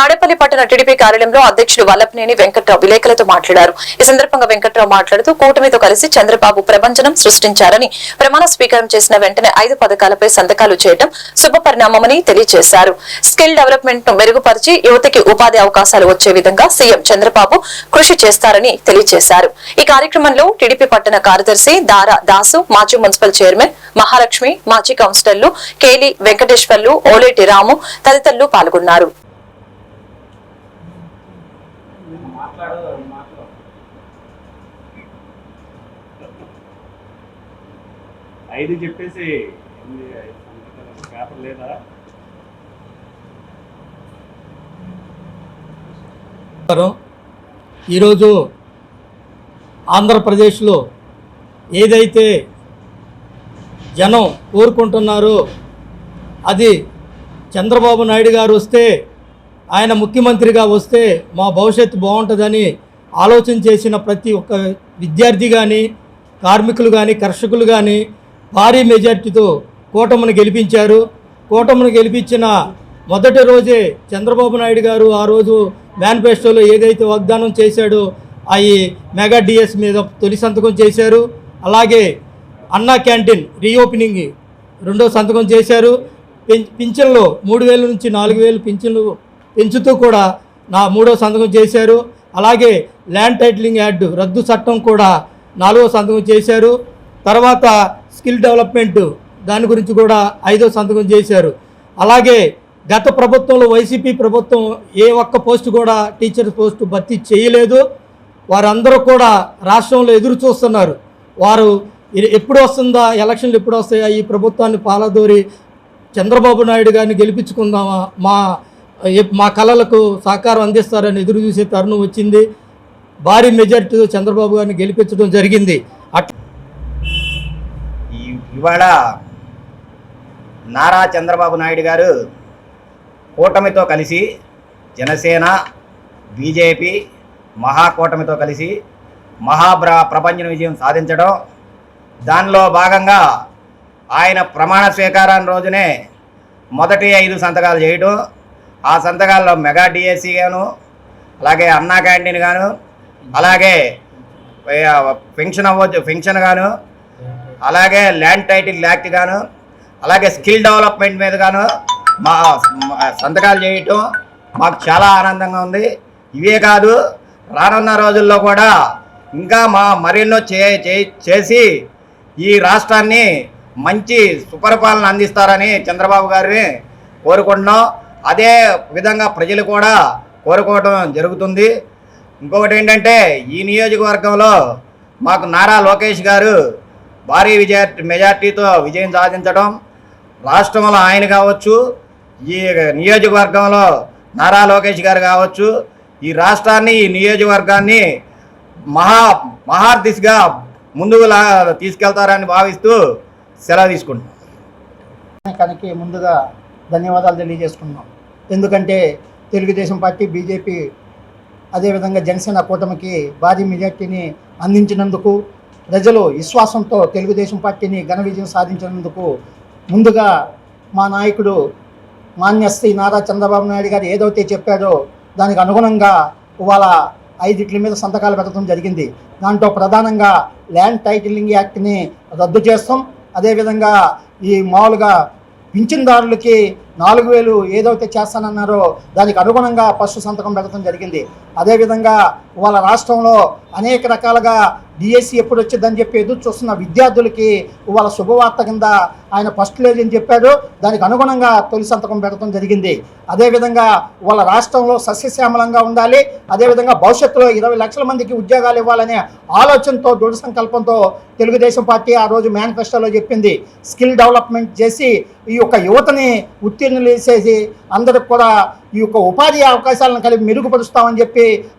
తాడేపల్లి పట్టణ టీడీపీ కార్యాలయంలో అధ్యక్షుడు వల్లపనేని వెంకట్రావు విలేకరులతో మాట్లాడారు. ఈ సందర్భంగా వెంకట్రావు మాట్లాడుతూ కూటమితో కలిసి చంద్రబాబు ప్రభంజనం సృష్టించారని ప్రమాణ స్వీకారం చేసిన వెంటనే ఐదు పథకాలపై సంతకాలు చేయడం శుభ పరిణామమని తెలియజేశారు. స్కిల్ డెవలప్మెంట్ను మెరుగుపరిచి యువతకి ఉపాధి అవకాశాలు వచ్చే విధంగా సీఎం చంద్రబాబు కృషి చేస్తారని తెలియజేశారు. ఈ కార్యక్రమంలో టీడీపీ పట్టణ కార్యదర్శి దారా దాసు మాజీ మున్సిపల్ చైర్మన్ మహాలక్ష్మి మాజీ కౌన్సిలర్లు కేలి వెంకటేశ్వర్లు ఓలేటి రాము తదితరులు పాల్గొన్నారు. ఐదు చెప్పేసి పేపర్ లేదా? ఈరోజు ఆంధ్రప్రదేశ్లో ఏదైతే జనం కోరుకుంటున్నారో అది చంద్రబాబు నాయుడు గారు వస్తే ఆయన ముఖ్యమంత్రిగా వస్తే మా భవిష్యత్తు బాగుంటుందని ఆలోచన చేసిన ప్రతి ఒక్క విద్యార్థి కానీ కార్మికులు కానీ కర్షకులు కానీ భారీ మెజార్టీతో కూటమిని గెలిపించారు. కూటమిని గెలిపించిన మొదటి రోజే చంద్రబాబు నాయుడు గారు ఆ రోజు మేనిఫెస్టోలో ఏదైతే వాగ్దానం చేశాడో అవి మెగా డిఎస్ మీద తొలి సంతకం చేశారు. అలాగే అన్నా క్యాంటీన్ రీఓపెనింగ్ రెండో సంతకం చేశారు. పింఛన్లో మూడు వేల నుంచి నాలుగు వేలు పింఛన్లు పెంచుతూ కూడా నా మూడో సంతకం చేశారు. అలాగే ల్యాండ్ టైటిలింగ్ యాడ్ రద్దు చట్టం కూడా నాలుగో సంతకం చేశారు. తర్వాత స్కిల్ డెవలప్మెంట్ దాని గురించి కూడా ఐదో సంతకం చేశారు. అలాగే గత ప్రభుత్వంలో వైసీపీ ప్రభుత్వం ఏ ఒక్క పోస్ట్ కూడా టీచర్ పోస్టు భర్తీ చేయలేదు. వారందరూ కూడా రాష్ట్రంలో ఎదురు చూస్తున్నారు. వారు ఎప్పుడు వస్తుందా ఎలక్షన్లు ఎప్పుడు వస్తాయా ఈ ప్రభుత్వాన్ని పాలదోరి చంద్రబాబు నాయుడు గారిని గెలిపించుకుందామా మా మా కళలకు సహకారం అందిస్తారని ఎదురు చూసే తరుణం వచ్చింది. భారీ మెజార్టీతో చంద్రబాబు గారిని గెలిపించడం జరిగింది. అట్ ఇవాళ నారా చంద్రబాబు నాయుడు గారు కూటమితో కలిసి జనసేన బీజేపీ మహాకూటమితో కలిసి మహాప్ర ప్రపంచ విజయం సాధించడం దానిలో భాగంగా ఆయన ప్రమాణ స్వీకారాన్ని రోజునే మొదటి ఐదు సంతకాలు చేయడం ఆ సంతకాల్లో మెగా డిఎస్సి గాను అలాగే అన్నా క్యాంటీన్ గాను అలాగే పెన్షన్ అవ్వచ్చు పెన్షన్ గాను అలాగే ల్యాండ్ టైటిల్ యాక్ట్ గాను అలాగే స్కిల్ డెవలప్మెంట్ మీద గాను మా సంతకాలు చేయటం మాకు చాలా ఆనందంగా ఉంది. ఇవే కాదు రానున్న రోజుల్లో కూడా ఇంకా మా మరెన్నో చే చే- చేసి ఈ రాష్ట్రాన్ని మంచి సుపరిపాలన అందిస్తారని చంద్రబాబు గారిని కోరుకుంటున్నాం. అదే విధంగా ప్రజలు కూడా కోరుకోవడం జరుగుతుంది. ఇంకొకటి ఏంటంటే ఈ నియోజకవర్గంలో మాకు నారా లోకేష్ గారు భారీ విజయ మెజార్టీతో విజయం సాధించడం రాష్ట్రంలో ఆయన కావచ్చు ఈ నియోజకవర్గంలో నారా లోకేష్ గారు కావచ్చు ఈ రాష్ట్రాన్ని ఈ నియోజకవర్గాన్ని మహా మహార్దిశగా ముందుకు లా తీసుకెళ్తారని భావిస్తూ సెలవు తీసుకుంటున్నాం. కనుక ముందుగా ధన్యవాదాలు తెలియజేసుకున్నాం ఎందుకంటే తెలుగుదేశం పార్టీ బీజేపీ అదేవిధంగా జనసేన కూటమికి భారీ మెజార్టీని అందించినందుకు ప్రజలు విశ్వాసంతో తెలుగుదేశం పార్టీని ఘన విజయం సాధించినందుకు ముందుగా మా నాయకుడు మాన్య శ్రీ నారా చంద్రబాబు నాయుడు గారు ఏదైతే చెప్పాడో దానికి అనుగుణంగా ఇవాళ ఐదిట్ల మీద సంతకాలు పెట్టడం జరిగింది. దాంట్లో ప్రధానంగా ల్యాండ్ టైటిలింగ్ యాక్ట్ని రద్దు చేస్తాం. అదేవిధంగా ఈ మామూలుగా పింఛన్దారులకి నాలుగు వేలు ఏదైతే చేస్తానన్నారో దానికి అనుగుణంగా ఫస్ట్ సంతకం పెట్టడం జరిగింది. అదేవిధంగా వాళ్ళ రాష్ట్రంలో అనేక రకాలుగా డిఎస్సి ఎప్పుడు వచ్చిందని చెప్పి ఎదురు చూస్తున్న విద్యార్థులకి వాళ్ళ శుభవార్త కింద ఆయన ఫస్ట్ లేదు అని చెప్పాడు. దానికి అనుగుణంగా తొలి సంతకం పెట్టడం జరిగింది. అదేవిధంగా వాళ్ళ రాష్ట్రంలో సస్యశ్యామలంగా ఉండాలి. అదేవిధంగా భవిష్యత్తులో ఇరవై లక్షల మందికి ఉద్యోగాలు ఇవ్వాలనే ఆలోచనతో దృఢ సంకల్పంతో తెలుగుదేశం పార్టీ ఆ రోజు మేనిఫెస్టోలో చెప్పింది. స్కిల్ డెవలప్మెంట్ చేసి ఈ యొక్క యువతని ఉత్తీర్ణులు చేసేసి అందరికి కూడా ఈ యొక్క ఉపాధి అవకాశాలను కలిపి మెరుగుపరుస్తామని చెప్పి ఆ